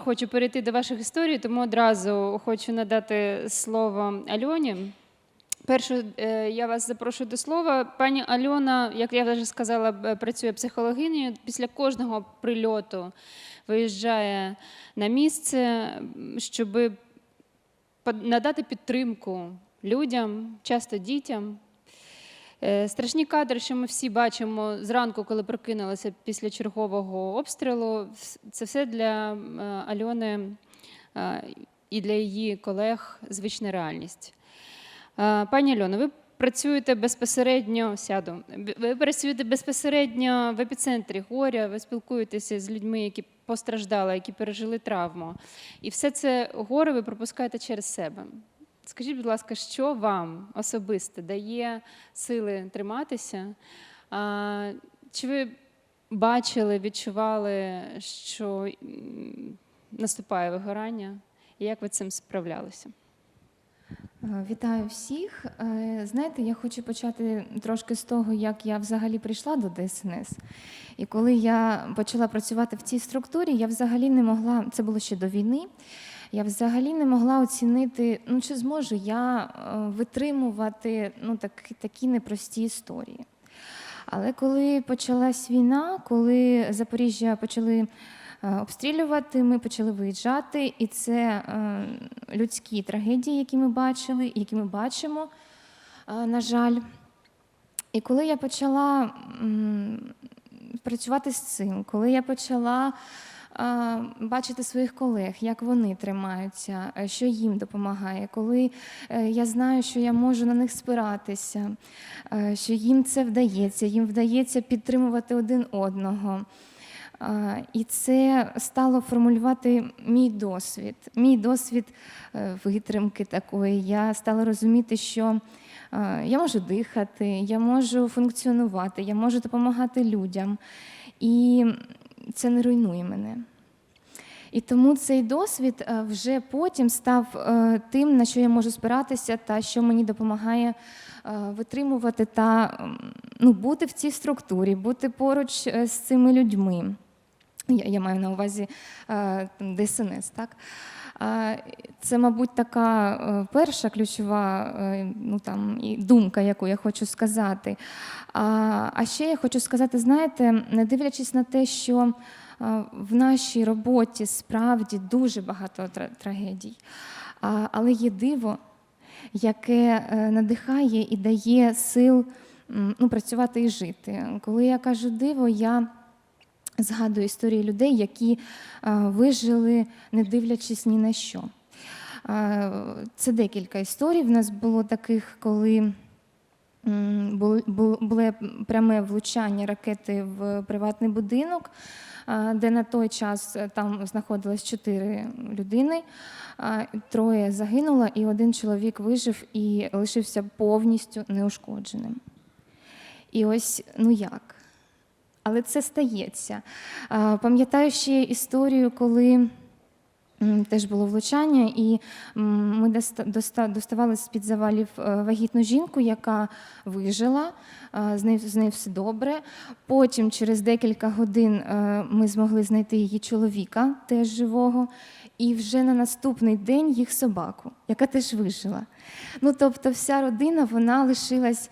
хочу перейти до ваших історій, тому одразу хочу надати слово Альоні. Першу е, я вас запрошую до слова. Пані Альона, як я вже сказала, працює психологинею. Після кожного прильоту виїжджає на місце, щоб надати підтримку людям, часто дітям. Е, Страшні кадри, що ми всі бачимо зранку, коли прокинулися після чергового обстрілу. Це все для е, Альони е, і для її колег звична реальність. Пані Альоно, ви працюєте безпосередньо, сяду, ви працюєте безпосередньо в епіцентрі горя, ви спілкуєтеся з людьми, які постраждали, які пережили травму. І все це горе ви пропускаєте через себе. Скажіть, будь ласка, що вам особисто дає сили триматися? Чи ви бачили, відчували, що наступає вигорання? І як ви цим справлялися? Вітаю всіх. Е, Знаєте, я хочу почати трошки з того, як я взагалі прийшла до ДСНС. І коли я почала працювати в цій структурі, я взагалі не могла, це було ще до війни. Я взагалі не могла оцінити, ну чи зможу я е, витримувати ну, такі, такі непрості історії. Але коли почалась війна, коли Запоріжжя почали е, обстрілювати, ми почали виїжджати, і це е, людські трагедії, які ми бачили, які ми бачимо, на жаль. І коли я почала працювати з цим, коли я почала бачити своїх колег, як вони тримаються, е, що їм допомагає, коли е, я знаю, що я можу на них спиратися, е, що їм це вдається, їм вдається підтримувати один одного. І це стало формулювати мій досвід, мій досвід витримки такої. Я стала розуміти, що я можу дихати, я можу функціонувати, я можу допомагати людям. І це не руйнує мене. І тому цей досвід е, вже потім став е, тим, на що я можу спиратися, та що мені допомагає е, витримувати та ну, бути в цій структурі, бути поруч з цими людьми. Я, я маю на увазі ДСНС, так? Це, мабуть, така е, перша ключова е, ну, там, думка, яку я хочу сказати. А, ще я хочу сказати, знаєте, не дивлячись на те, що е, в нашій роботі справді дуже багато трагедій, але є диво, яке надихає і дає сил ну, працювати і жити. Коли я кажу диво, я згадую історії людей, які е, вижили, не дивлячись ні на що. Е, Це декілька історій. В нас було таких, коли було пряме влучання ракети в приватний будинок, е, де на той час там знаходилось чотири людини, троє загинуло, і один чоловік вижив і лишився повністю неушкодженим. І ось ну як? Але це стається. Пам'ятаю ще історію, коли теж було влучання, і ми доста- доста- доставали з-під завалів е, вагітну жінку, яка вижила, з нею, з нею все добре. Потім, через декілька годин, е, ми змогли знайти її чоловіка, теж живого, і вже на наступний день їх собаку, яка теж вижила. Ну, тобто, вся родина вона лишилась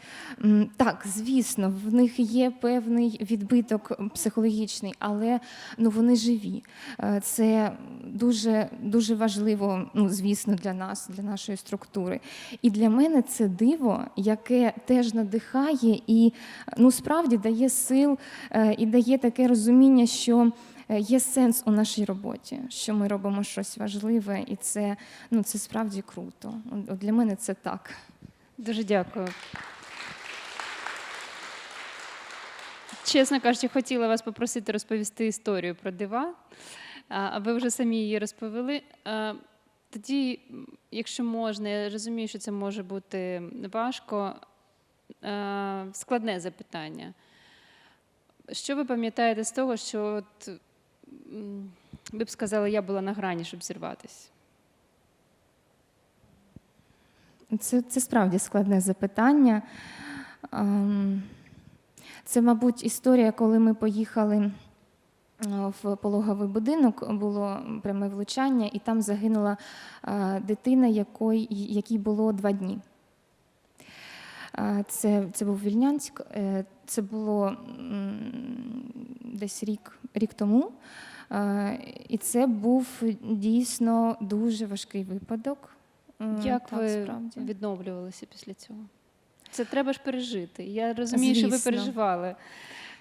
так, звісно, в них є певний відбиток психологічний, але ну, вони живі. Е, Це дуже, дуже важливо, ну, звісно, для нас, для нашої структури. І для мене це диво, яке теж надихає і ну, справді дає сил е, і дає таке розуміння, що. Е, Є сенс у нашій роботі, що ми робимо щось важливе, і це, ну, це справді круто. Для мене це так. Дуже дякую. Чесно кажучи, хотіла вас попросити розповісти історію про дива, а ви вже самі її розповіли. Тоді, якщо можна, я розумію, що це може бути важко. Складне запитання. Що ви пам'ятаєте з того, що от, ви б сказали, я була на грані, щоб зірватися? Це, це справді складне запитання. Ем, Це, мабуть, історія, коли ми поїхали е, в пологовий будинок було пряме влучання, і там загинула е, дитина, якої, якій було два дні. Е, Це, це був Вільнянськ, це було десь рік, рік тому. Е, І це був дійсно дуже важкий випадок. Е, Як так, ви справді. відновлювалися після цього? Це треба ж пережити. Я розумію, що ви переживали.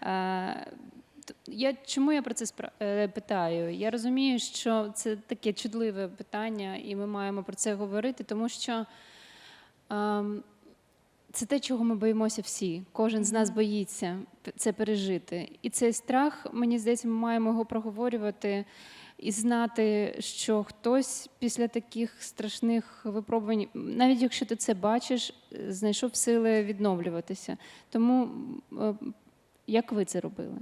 Е, Я, чому я про це спра- питаю? Я розумію, що це таке чудливе питання, і ми маємо про це говорити, тому що ем, це те, чого ми боїмося всі. Кожен з нас боїться це пережити. І цей страх, мені здається, ми маємо його проговорювати і знати, що хтось після таких страшних випробувань, навіть якщо ти це бачиш, знайшов сили відновлюватися. Тому е, як ви це робили?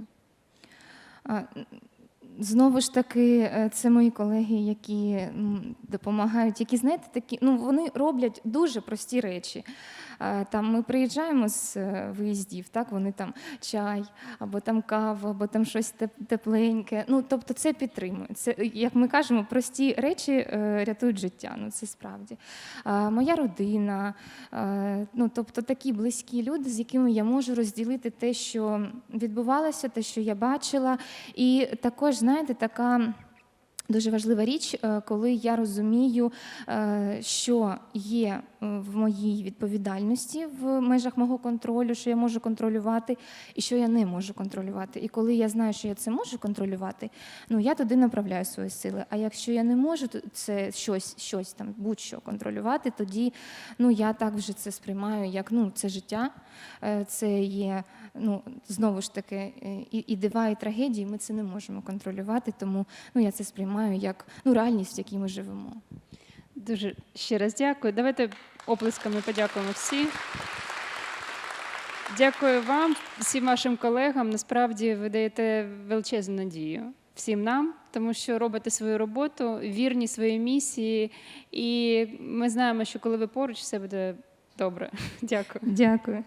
Знову ж таки, е, це мої колеги, які допомагають, які, знаєте, такі, ну, вони роблять дуже прості речі. Е, Там ми приїжджаємо з е, виїздів, так, вони там чай, або там каву, або там щось тепленьке. Ну, тобто це підтримує. Це, як ми кажемо, прості речі рятують життя. Ну, це справді. Моя родина, ну, тобто такі близькі люди, з якими я можу розділити те, що відбувалося, те, що я бачила. І також, знаєте, така. Дуже важлива річ, е, коли я розумію, е, що є е, в моїй відповідальності в межах мого контролю, що я можу контролювати, і що я не можу контролювати. І коли я знаю, що я це можу контролювати, ну я туди направляю свої сили. А якщо я не можу це щось, щось там будь-що контролювати, тоді ну я так вже це сприймаю, як ну це життя, це є ну знову ж таки і, і дива, і трагедії. Ми це не можемо контролювати, тому ну я це сприймаю як ну реальність, в якій ми живемо. Дуже ще раз дякую. Давайте оплесками подякуємо всі. Дякую вам, всім вашим колегам. Насправді ви даєте величезну надію всім нам, тому що робите свою роботу, вірні своїй місії, і ми знаємо, що коли ви поруч, все буде добре. Дякую. Дякую.